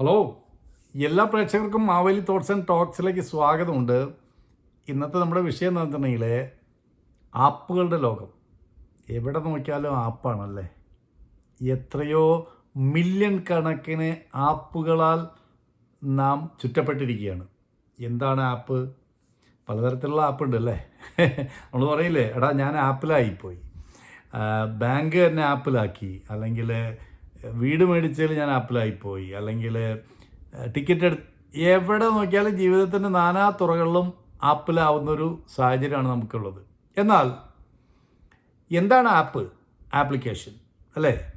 Hello എല്ലാ പ്രേക്ഷകർക്കും Maveli thoughts and ടോക്സിലേക്ക് സ്വാഗതമുണ്ട്. ഇന്നത്തെ നമ്മുടെ വിഷയം എന്ന് വെച്ചിട്ടുണ്ടെങ്കിൽ ആപ്പുകളുടെ ലോകം. എവിടെ നോക്കിയാലും ആപ്പാണല്ലേ? എത്രയോ മില്യൺ കണക്കിന് ആപ്പുകളാൽ നാം ചുറ്റപ്പെട്ടിരിക്കുകയാണ്. എന്താണ് ആപ്പ്? പലതരത്തിലുള്ള ആപ്പ് ഉണ്ട് അല്ലേ നമ്മൾ പറയില്ലേ എടാ ഞാൻ ആപ്പിലായിപ്പോയി. ബാങ്ക് തന്നെ ആപ്പിലാക്കി. അല്ലെങ്കിൽ വീട് മേടിച്ചതിൽ ഞാൻ ആപ്പിലായിപ്പോയി അല്ലെങ്കിൽ ടിക്കറ്റ് എടുത്ത് എവിടെ നോക്കിയാലും ജീവിതത്തിന്റെ നാനാ തുറകളിലും ആപ്പിലാവുന്നൊരു സാഹചര്യമാണ് നമുക്കുള്ളത്. എന്നാൽ എന്താണ് ആപ്പ്? ആപ്ലിക്കേഷൻ. അല്ലേ?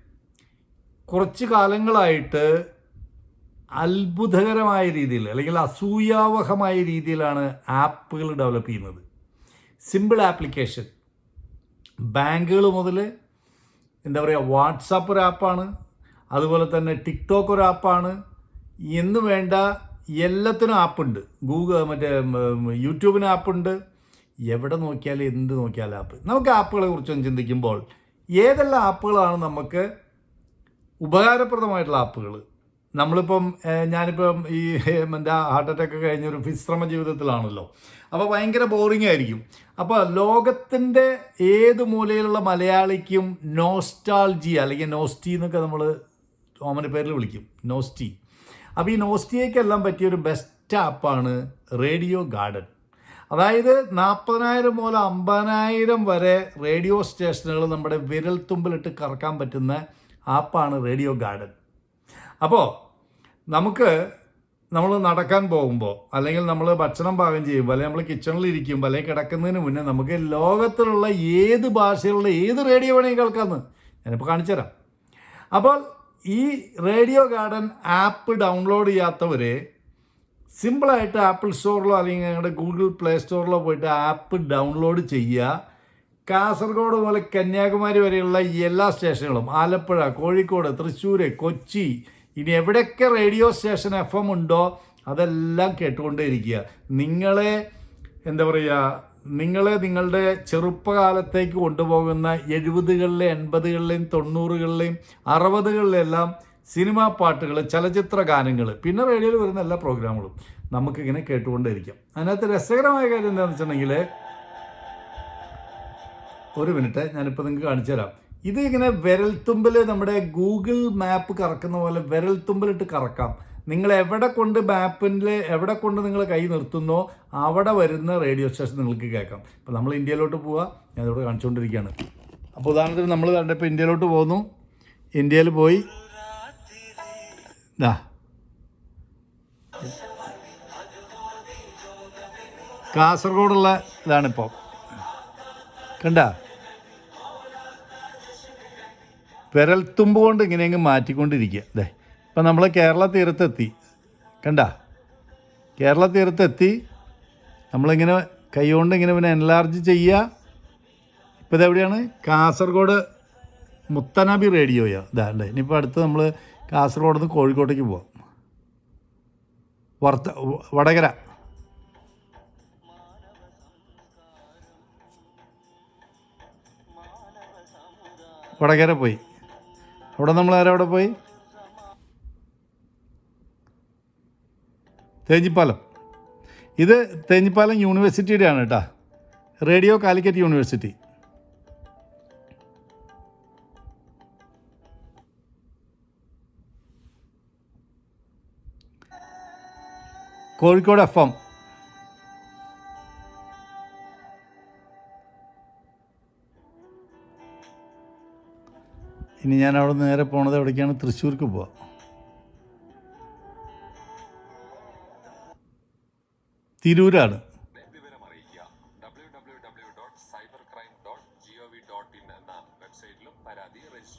കുറച്ച് കാലങ്ങളായിട്ട് അത്ഭുതകരമായ രീതിയിൽ അല്ലെങ്കിൽ അസൂയാവഹമായ രീതിയിലാണ് ആപ്പുകൾ ഡെവലപ്പ് ചെയ്യുന്നത്. Simple application. ബാങ്കുകൾ മുതൽ എന്താ പറയുക വാട്സാപ്പ് ഒരു ആപ്പാണ്. അതുപോലെ തന്നെ ടിക്ടോക്ക് ഒരു ആപ്പാണ് എന്ന് വേണ്ട എല്ലാത്തിനും ആപ്പുണ്ട് ഗൂഗിൾ മറ്റേ യൂട്യൂബിന് ആപ്പുണ്ട് എവിടെ നോക്കിയാലും എന്ത് നോക്കിയാലും ആപ്പ് നമുക്ക് ആപ്പുകളെ കുറിച്ചൊന്ന് ചിന്തിക്കുമ്പോൾ ഏതെല്ലാം ആപ്പുകളാണ് നമുക്ക് ഉപകാരപ്രദമായിട്ടുള്ള ആപ്പുകൾ നമ്മളിപ്പം ഞാനിപ്പം ഈ എന്റെ ഹാർട്ട് അറ്റാക്ക് കഴിഞ്ഞൊരു വിശ്രമ ജീവിതത്തിലാണല്ലോ. അപ്പോൾ ഭയങ്കര ബോറിംഗ് ആയിരിക്കും. അപ്പോൾ ലോകത്തിന്റെ ഏത് മൂലയിലുള്ള മലയാളിക്കും നോസ്റ്റാൾജി അല്ലെങ്കിൽ നോസ്റ്റി എന്നൊക്കെ നമ്മൾ ഓമന പേരിൽ വിളിക്കും. നോസ്റ്റി. അപ്പോൾ ഈ നോസ്റ്റിയേക്കെല്ലാം പറ്റിയൊരു ബെസ്റ്റ് ആപ്പാണ് റേഡിയോ ഗാർഡൻ. അതായത് നാൽപ്പതിനായിരം മുതൽ അമ്പതിനായിരം വരെ റേഡിയോ സ്റ്റേഷനുകൾ നമ്മുടെ വിരൽത്തുമ്പിലിട്ട് കറക്കാൻ പറ്റുന്ന ആപ്പാണ് റേഡിയോ ഗാർഡൻ. അപ്പോൾ നമുക്ക് നമ്മൾ നടക്കാൻ പോകുമ്പോൾ അല്ലെങ്കിൽ നമ്മൾ ഭക്ഷണം പാകം ചെയ്യുമ്പോൾ അല്ലെങ്കിൽ നമ്മൾ കിച്ചണിൽ ഇരിക്കുമ്പോൾ അല്ലെങ്കിൽ കിടക്കുന്നതിന് മുന്നേ നമുക്ക് ലോകത്തിലുള്ള ഏത് ഭാഷയിലുള്ള ഏത് റേഡിയോ വേണമെങ്കിൽ കേൾക്കാമെന്ന് ഞാനിപ്പോൾ കാണിച്ചു തരാം അപ്പോൾ ഈ റേഡിയോ ഗാർഡൻ ആപ്പ് ഡൗൺലോഡ് ചെയ്യാത്തവർ സിമ്പിളായിട്ട് ആപ്പിൾ സ്റ്റോറിലോ അല്ലെങ്കിൽ ഞങ്ങളുടെ ഗൂഗിൾ പ്ലേ സ്റ്റോറിലോ പോയിട്ട് ആപ്പ് ഡൗൺലോഡ് ചെയ്യുക. കാസർഗോഡ് മുതൽ കന്യാകുമാരി വരെയുള്ള എല്ലാ സ്റ്റേഷനുകളും ആലപ്പുഴ കോഴിക്കോട് തൃശ്ശൂർ കൊച്ചി ഇനി എവിടെയൊക്കെ റേഡിയോ സ്റ്റേഷൻ എഫ് എം ഉണ്ടോ അതെല്ലാം കേട്ടുകൊണ്ടേയിരിക്കുക. നിങ്ങളെ എന്താ പറയുക നിങ്ങളെ നിങ്ങളുടെ ചെറുപ്പകാലത്തേക്ക് കൊണ്ടുപോകുന്ന എഴുപതുകളിലെ എൺപതുകളിലെയും തൊണ്ണൂറുകളിലെയും അറുപതുകളിലെല്ലാം സിനിമാ പാട്ടുകൾ ചലച്ചിത്ര ഗാനങ്ങൾ പിന്നെ റേഡിയോയിൽ വരുന്ന എല്ലാ പ്രോഗ്രാമുകളും നമുക്കിങ്ങനെ കേട്ടുകൊണ്ടേയിരിക്കാം. അതിനകത്ത് രസകരമായ കാര്യം എന്താണെന്ന് വെച്ചിട്ടുണ്ടെങ്കിൽ ഒരു മിനിറ്റ് ഞാനിപ്പോൾ നിങ്ങൾക്ക് കാണിച്ചു തരാം. ഇത് ഇങ്ങനെ വിരൽത്തുമ്പിൽ നമ്മുടെ ഗൂഗിൾ മാപ്പ് കറക്കുന്ന പോലെ വിരൽത്തുമ്പിലിട്ട് കറക്കാം. നിങ്ങൾ എവിടെ കൊണ്ട് മാപ്പിൽ എവിടെ കൊണ്ട് നിങ്ങൾ കൈ നിർത്തുന്നോ അവിടെ വരുന്ന റേഡിയോ സ്റ്റേഷൻ നിങ്ങൾക്ക് കേൾക്കാം. ഇപ്പോൾ നമ്മൾ ഇന്ത്യയിലോട്ട് പോവുക ഞാനിവിടെ കാണിച്ചുകൊണ്ടിരിക്കുകയാണ്. അപ്പോൾ ഉദാഹരണത്തിന് നമ്മൾ കണ്ടപ്പോൾ ഇന്ത്യയിലോട്ട് പോകുന്നു. ഇന്ത്യയിൽ പോയി. ദാ. കാസർഗോഡുള്ള ഇതാണിപ്പോൾ. കണ്ട? വിരൽത്തുമ്പ് കൊണ്ട് ഇങ്ങനെയെങ്കിലും മാറ്റിക്കൊണ്ടിരിക്കുക. അതെ ഇപ്പം നമ്മൾ കേരള തീരത്തെത്തി. കണ്ട? കേരള തീരത്തെത്തി. നമ്മളിങ്ങനെ കൈകൊണ്ട് ഇങ്ങനെ പിന്നെ എൻലാർജ് ചെയ്യുക ഇപ്പോൾ ഇതെവിടെയാണ് കാസർഗോഡ് മുത്തനബി റേഡിയോയാ ഇതാണ്ട് ഇനിയിപ്പോൾ അടുത്ത് നമ്മൾ കാസർഗോഡ് നിന്ന് കോഴിക്കോട്ടേക്ക് പോവാം. വർത്ത വടകര. വടകര പോയി. അവിടെ നമ്മൾ ആരെ അവിടെ പോയി? തേഞ്ഞിപ്പാലം. ഇത് തേഞ്ഞിപ്പാലം യൂണിവേഴ്സിറ്റിയുടെയാണ് കേട്ടോ. Radio Calicut university. Kozhikode F M. ഇനി ഞാൻ അവിടെ നേരെ പോണത് എവിടേക്കാണ്? തൃശ്ശൂർക്ക് പോവാം. രജിസ്റ്റർ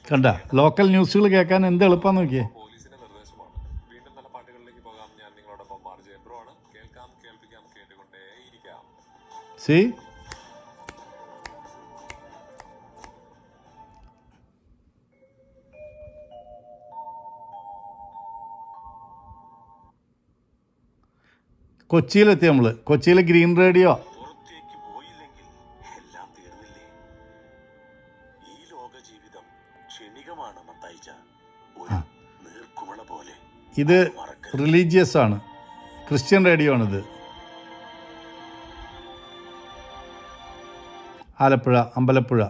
കണ്ട ലോക്കൽ ന്യൂസുകൾ കേൾക്കാൻ എന്ത് എളുപ്പമാണെന്ന് നോക്കിയേ? പോലീസിന്റെ കൊച്ചിയിലെത്തി നമ്മൾ കൊച്ചിയിലെ ഗ്രീൻ റേഡിയോ. ഇത് റിലീജിയസ് ആണ്. ക്രിസ്ത്യൻ റേഡിയോ ആണിത്. ആലപ്പുഴ അമ്പലപ്പുഴ.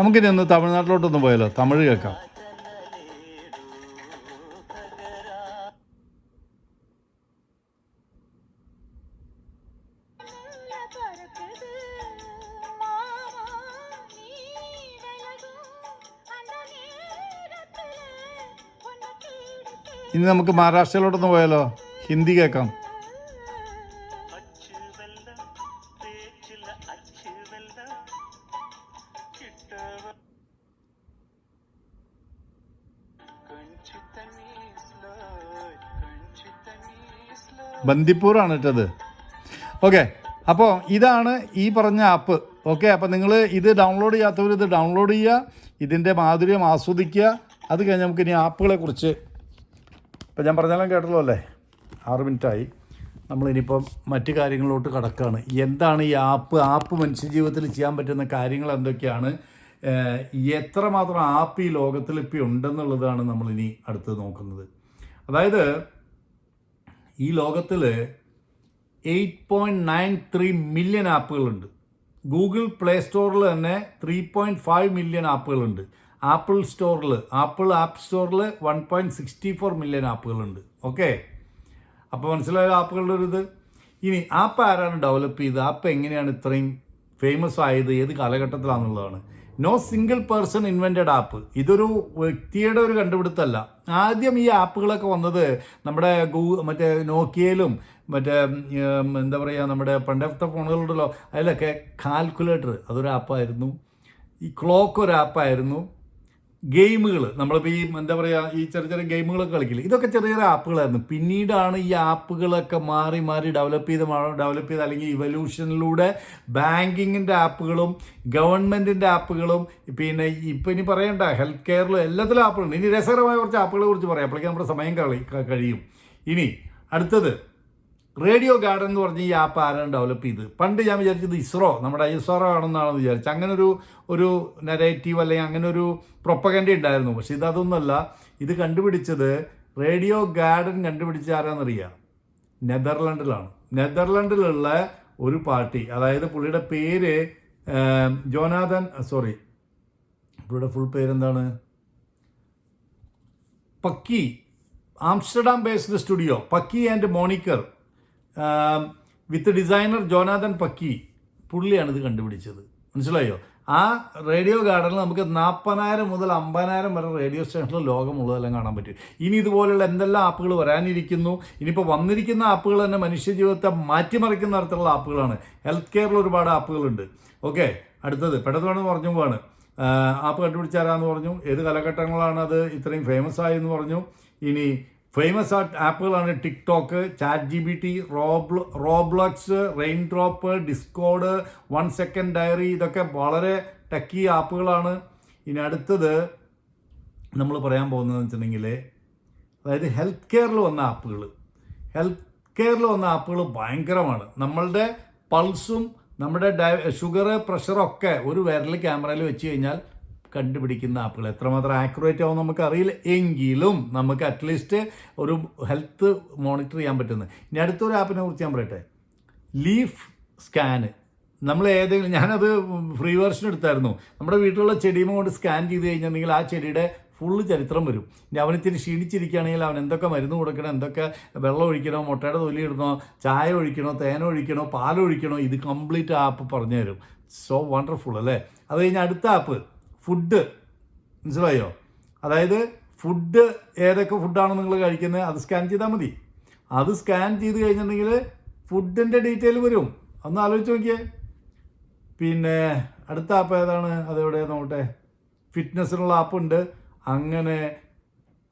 നമുക്കിനി ഒന്ന് തമിഴ്നാട്ടിലോട്ടൊന്ന് പോയാലോ? തമിഴ് കേൾക്കാം. ഇനി നമുക്ക് മഹാരാഷ്ട്രയിലോട്ടൊന്ന് പോയാലോ? ഹിന്ദി കേൾക്കാം. ബന്ദിപ്പൂറാണ് ഇട്ടത് ഓക്കെ അപ്പോൾ ഇതാണ് ഈ പറഞ്ഞ ആപ്പ് ഓക്കെ അപ്പോൾ നിങ്ങൾ ഇത് ഡൗൺലോഡ് ചെയ്യാത്തവർ ഇത് ഡൗൺലോഡ് ചെയ്യുക ഇതിന്റെ മാധുര്യം ആസ്വദിക്കുക. അത് കഴിഞ്ഞ് നമുക്ക് ഇനി ആപ്പുകളെ കുറിച്ച് ഇപ്പം ഞാൻ പറഞ്ഞാലും കേട്ടല്ലോ അല്ലേ? ആറ് മിനിറ്റായി. നമ്മളിനിയിപ്പം മറ്റു കാര്യങ്ങളിലോട്ട് കടക്കുകയാണ് എന്താണ് ഈ ആപ്പ് ആപ്പ് മനുഷ്യജീവിതത്തിൽ ചെയ്യാൻ പറ്റുന്ന കാര്യങ്ങൾ എന്തൊക്കെയാണ്? എത്രമാത്രം ആപ്പ് ഈ ലോകത്തിൽ ഇപ്പോൾ ഉണ്ടെന്നുള്ളതാണ് നമ്മളിനി അടുത്ത് നോക്കുന്നത്. അതായത് ഈ ലോകത്തിൽ eight point nine three million ആപ്പുകളുണ്ട്. Google play സ്റ്റോറിൽ തന്നെ ത്രീ പോയിന്റ് ഫൈവ് മില്യൺ ആപ്പുകളുണ്ട്. ആപ്പിൾ സ്റ്റോറിൽ ആപ്പിൾ ആപ്പ് സ്റ്റോറിൽ one point sixty four million ആപ്പുകളുണ്ട്. Okay? അപ്പോൾ മനസ്സിലായ ആപ്പുകളുടെ ഒരു ഇത്? ഇനി ആപ്പ് ആരാണ് ഡെവലപ്പ് ചെയ്ത് ആപ്പ് എങ്ങനെയാണ് ഇത്രയും ഫേമസ് ആയത്? ഏത് കാലഘട്ടത്തിലാണെന്നുള്ളതാണ് no single person invented app ഇതൊരു വ്യക്തിയുടെ ഒരു കണ്ടുപിടുത്തമല്ല ആദ്യം ഈ ആപ്പുകളൊക്കെ വന്നത് നമ്മുടെ ഗൂ മറ്റേ നോക്കിയയിലും മറ്റേ എന്താ പറയുക നമ്മുടെ പണ്ടത്തെ ഫോണുകളുണ്ടല്ലോ അതിലൊക്കെ കാൽക്കുലേറ്റർ അതൊരു ആപ്പായിരുന്നു ഈ ക്ലോക്ക് ഒരു ആപ്പായിരുന്നു ഗെയിമുകൾ നമ്മളിപ്പോൾ ഈ എന്താ പറയുക ഈ ചെറിയ ചെറിയ ഗെയിമുകളൊക്കെ കളിക്കില്ല? ഇതൊക്കെ ചെറിയ ചെറിയ ആപ്പുകളായിരുന്നു. പിന്നീടാണ് ഈ ആപ്പുകളൊക്കെ മാറി മാറി ഡെവലപ്പ് ചെയ്ത് ഡെവലപ്പ് ചെയ്ത് അല്ലെങ്കിൽ ഇവല്യൂഷനിലൂടെ ബാങ്കിങ്ങിന്റെ ആപ്പുകളും ഗവൺമെന്റിന്റെ ആപ്പുകളും പിന്നെ ഇപ്പം ഇനി പറയണ്ട ഹെൽത്ത് കെയറിലും എല്ലാത്തിലും ആപ്പുകളുണ്ട്. ഇനി രസകരമായ കുറച്ച് ആപ്പുകളെ കുറിച്ച് പറയാം. അപ്പോഴേക്കും നമ്മുടെ സമയം കളി കഴിയും. ഇനി അടുത്തത്. റേഡിയോ ഗാർഡൻ എന്ന് പറഞ്ഞ ഈ ആപ്പ് ആരാണ് ഡെവലപ്പ് ചെയ്ത്? പണ്ട് ഞാൻ വിചാരിച്ചത് ഇസ്രോ നമ്മുടെ ഇസ്രോ ആണെന്നാണ് വിചാരിച്ചത്. അങ്ങനെ ഒരു ഒരു നെറേറ്റീവ് അല്ലെങ്കിൽ അങ്ങനെ ഒരു പ്രൊപ്പഗൻഡ ഉണ്ടായിരുന്നു. പക്ഷെ ഇതൊന്നുമല്ല ഇത് കണ്ടുപിടിച്ചത് റേഡിയോ ഗാർഡൻ കണ്ടുപിടിച്ച ആരാന്നറിയാം നെതർലൻഡിലാണ്. നെതർലൻഡിലുള്ള ഒരു പാർട്ടി അതായത് പുള്ളിയുടെ പേര് ജോനാഥൻ സോറി പുള്ളിയുടെ ഫുൾ പേരെന്താണ്? Pakki Amsterdam based studio Pakki and Moniker. With designer Jonathan Pakki പുള്ളിയാണ് ഇത് കണ്ടുപിടിച്ചത്. മനസ്സിലായോ? ആ റേഡിയോ ഗാർഡനിൽ നമുക്ക് നാൽപ്പതിനായിരം മുതൽ അമ്പതിനായിരം വരെ റേഡിയോ സ്റ്റേഷനിൽ ലോകമുള്ളതെല്ലാം കാണാൻ പറ്റും. ഇനി ഇതുപോലെയുള്ള എന്തെല്ലാം ആപ്പുകൾ വരാനിരിക്കുന്നു? ഇനിയിപ്പോൾ വന്നിരിക്കുന്ന ആപ്പുകൾ തന്നെ മനുഷ്യജീവിതത്തെ മാറ്റിമറിക്കുന്ന തരത്തിലുള്ള ആപ്പുകളാണ്. ഹെൽത്ത് കെയറിൽ ഒരുപാട് ആപ്പുകളുണ്ട്. ഓക്കെ അടുത്തത്. പെട്ടെന്ന് പറഞ്ഞു പോവാണ്. ആപ്പ് കണ്ടുപിടിച്ചാരാന്ന് പറഞ്ഞു. ഏത് കാലഘട്ടങ്ങളാണ് അത് ഇത്രയും ഫേമസ് ആയെന്ന് പറഞ്ഞു. ഇനി ഫേമസ് ആയിട്ട് ആപ്പുകളാണ് TikTok ChatGPT Roblo Roblox raindrop Discord one second diary ഇതൊക്കെ വളരെ ടക്കി ആപ്പുകളാണ്. ഇനി അടുത്തത് നമ്മൾ പറയാൻ പോകുന്നതെന്ന് വെച്ചിട്ടുണ്ടെങ്കിൽ അതായത് ഹെൽത്ത് കെയറിൽ വന്ന ആപ്പുകൾ ഹെൽത്ത് കെയറിൽ വന്ന ആപ്പുകൾ ഭയങ്കരമാണ്. നമ്മളുടെ പൾസും നമ്മുടെ ഡയ ഷുഗർ പ്രഷറൊക്കെ ഒരു വിരൽ ക്യാമറയിൽ വെച്ച് കഴിഞ്ഞാൽ കണ്ടുപിടിക്കുന്ന ആപ്പുകൾ എത്രമാത്രം ആക്യുറേറ്റ് ആവും നമുക്ക് അറിയില്ല എങ്കിലും നമുക്ക് അറ്റ്ലീസ്റ്റ് ഒരു ഹെൽത്ത് മോണിറ്റർ ചെയ്യാൻ പറ്റുന്നത് ഇനി അടുത്തൊരു ആപ്പിനെ കുറിച്ച് ഞാൻ പറയട്ടെ. ലീഫ് സ്കാന് നമ്മൾ ഏതെങ്കിലും ഞാനത് ഫ്രീ വേർഷൻ എടുത്തായിരുന്നു. നമ്മുടെ വീട്ടിലുള്ള ചെടിയും കൊണ്ട് സ്കാൻ ചെയ്ത് കഴിഞ്ഞിട്ടുണ്ടെങ്കിൽ ആ ചെടിയുടെ ഫുള്ള് ചരിത്രം വരും. ഇനി അവൻ ഇത്തിരി ക്ഷീണിച്ചിരിക്കുകയാണെങ്കിൽ അവൻ എന്തൊക്കെ മരുന്ന് കൊടുക്കണം എന്തൊക്കെ വെള്ളം ഒഴിക്കണോ മുട്ടയുടെ തൊലി ഇടണോ ചായ ഒഴിക്കണോ തേന ഒഴിക്കണോ പാൽ ഒഴിക്കണോ ഇത് കംപ്ലീറ്റ് ആപ്പ് പറഞ്ഞു തരും സോ വണ്ടർഫുൾ അല്ലേ? അത് കഴിഞ്ഞ് അടുത്ത ആപ്പ് ഫുഡ് മനസ്സിലായോ? അതായത് ഫുഡ് ഏതൊക്കെ ഫുഡാണ് നിങ്ങൾ കഴിക്കുന്നത് അത് സ്കാൻ ചെയ്താൽ മതി. അത് സ്കാൻ ചെയ്ത് കഴിഞ്ഞിട്ടുണ്ടെങ്കിൽ ഫുഡിന്റെ ഡീറ്റെയിൽ വരും. ഒന്ന് ആലോചിച്ച് നോക്കിയേ. പിന്നെ അടുത്ത ആപ്പ് ഏതാണ്? അതെവിടെ? നോക്കട്ടെ. ഫിറ്റ്നസ്സിനുള്ള ആപ്പുണ്ട് അങ്ങനെ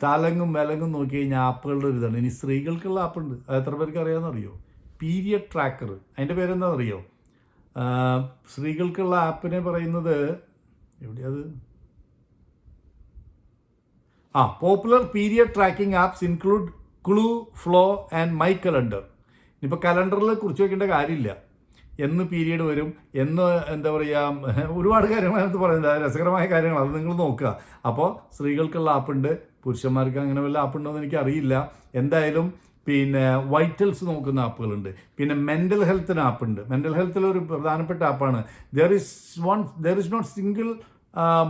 തലങ്ങും വിലങ്ങും നോക്കി കഴിഞ്ഞാൽ ആപ്പുകളുടെ ഒരു ഇതാണ്. ഇനി സ്ത്രീകൾക്കുള്ള ആപ്പുണ്ട് അത് എത്ര പേർക്ക് അറിയാമെന്ന് അറിയോ? പീരിയഡ് ട്രാക്കർ അതിന്റെ പേരെന്താണെന്നറിയോ? സ്ത്രീകൾക്കുള്ള ആപ്പിനെ പറയുന്നത് എവിടെയത്? ആ popular period tracking apps include Clue Flo and My Calendar ഇനിയിപ്പോൾ കലണ്ടറിൽ കുറിച്ച് വെക്കേണ്ട കാര്യമില്ല. എന്ന് പീരീഡ് വരും എന്ന് എന്താ പറയുക ഒരുപാട് കാര്യങ്ങൾ അതിനകത്ത് പറയുന്നത് രസകരമായ കാര്യങ്ങൾ അത് നിങ്ങൾ നോക്കുക. അപ്പോൾ സ്ത്രീകൾക്കുള്ള ആപ്പുണ്ട് പുരുഷന്മാർക്ക് അങ്ങനെ വല്ല ആപ്പുണ്ടോ എന്ന് എനിക്ക് അറിയില്ല എന്തായാലും പിന്നെ വൈറ്റൽസ് നോക്കുന്ന ആപ്പുകളുണ്ട് പിന്നെ മെന്റൽ ഹെൽത്തിന് ആപ്പുണ്ട് മെന്റൽ ഹെൽത്തിൽ ഒരു പ്രധാനപ്പെട്ട ആപ്പാണ് there is one there is not single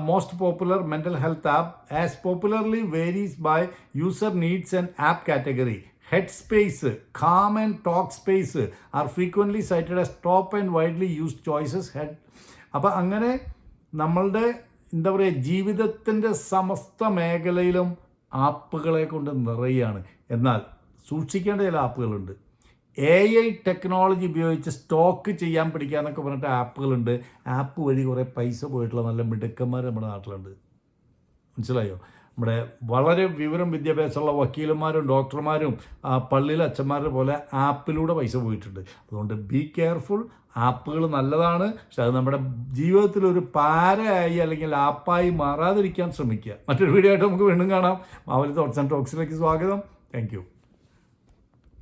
most popular mental health app as popularly varies by user needs and app category Headspace Calm and Talkspace are frequently cited as top and widely used choices head അപ്പോൾ അങ്ങനെ നമ്മളുടെ എന്താ പറയുക ജീവിതത്തിന്റെ സമസ്ത മേഖലയിലും ആപ്പുകളെ കൊണ്ട് നിറയുകയാണ് എന്നാൽ സൂക്ഷിക്കേണ്ട ചില ആപ്പുകളുണ്ട്. എ ഐ ടെക്നോളജി ഉപയോഗിച്ച് സ്റ്റോക്ക് ചെയ്യാൻ പഠിക്കുക എന്നൊക്കെ പറഞ്ഞിട്ട് ആപ്പുകളുണ്ട്. ആപ്പ് വഴി കുറേ പൈസ പോയിട്ടുള്ള നല്ല മിടുക്കന്മാർ നമ്മുടെ നാട്ടിലുണ്ട്. മനസ്സിലായോ? നമ്മുടെ വളരെ വിവരം വിദ്യാഭ്യാസമുള്ള വക്കീലന്മാരും ഡോക്ടർമാരും പള്ളിയിലെ അച്ഛന്മാരെ പോലെ ആപ്പിലൂടെ പൈസ പോയിട്ടുണ്ട്. അതുകൊണ്ട് ബി കെയർഫുൾ ആപ്പുകൾ നല്ലതാണ്. പക്ഷെ അത് നമ്മുടെ ജീവിതത്തിൽ ഒരു പാരയായി അല്ലെങ്കിൽ ആപ്പായി മാറാതിരിക്കാൻ ശ്രമിക്കുക. മറ്റൊരു വീഡിയോ ആയിട്ട് നമുക്ക് വീണ്ടും കാണാം. മാവലി തോട്ട്സ് ആൻഡ് ടോക്സിലേക്ക് സ്വാഗതം. താങ്ക്